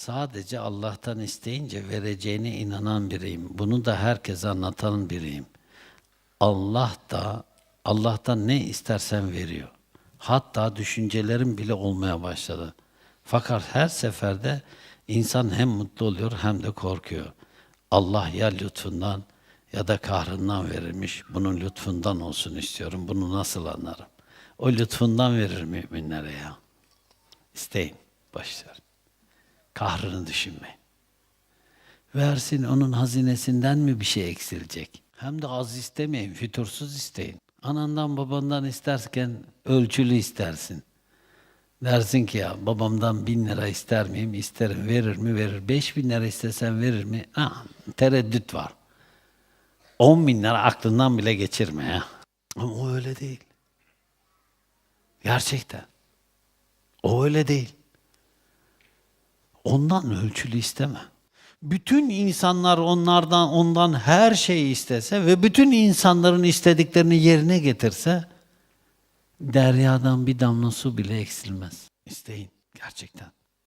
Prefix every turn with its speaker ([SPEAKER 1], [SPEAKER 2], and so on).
[SPEAKER 1] Sadece Allah'tan isteyince vereceğine inanan biriyim. Bunu da herkese anlatan biriyim. Allah da Allah'tan ne istersen veriyor. Hatta düşüncelerim bile olmaya başladı. Fakat her seferde insan hem mutlu oluyor hem de korkuyor. Allah ya lütfundan ya da kahrından verilmiş. Bunun lütfundan olsun istiyorum. Bunu nasıl anlarım? O lütfundan verir müminlere ya. İsteyin. Başlar. Kahrını düşünmeyin. Versin onun hazinesinden mi bir şey eksilecek? Hem de az istemeyin, fütursuz isteyin. Anandan babandan isterken ölçülü istersin. Dersin ki ya babamdan bin lira ister miyim? İsterim. Verir mi? Verir. Beş bin lira istesen verir mi? Ha, tereddüt var. On bin lira aklından bile geçirme ya. Ama o öyle değil. Gerçekten. O öyle değil. Ondan ölçülü isteme. Bütün insanlar onlardan ondan her şeyi istese ve bütün insanların istediklerini yerine getirse deryadan bir damla su bile eksilmez. İsteyin gerçekten.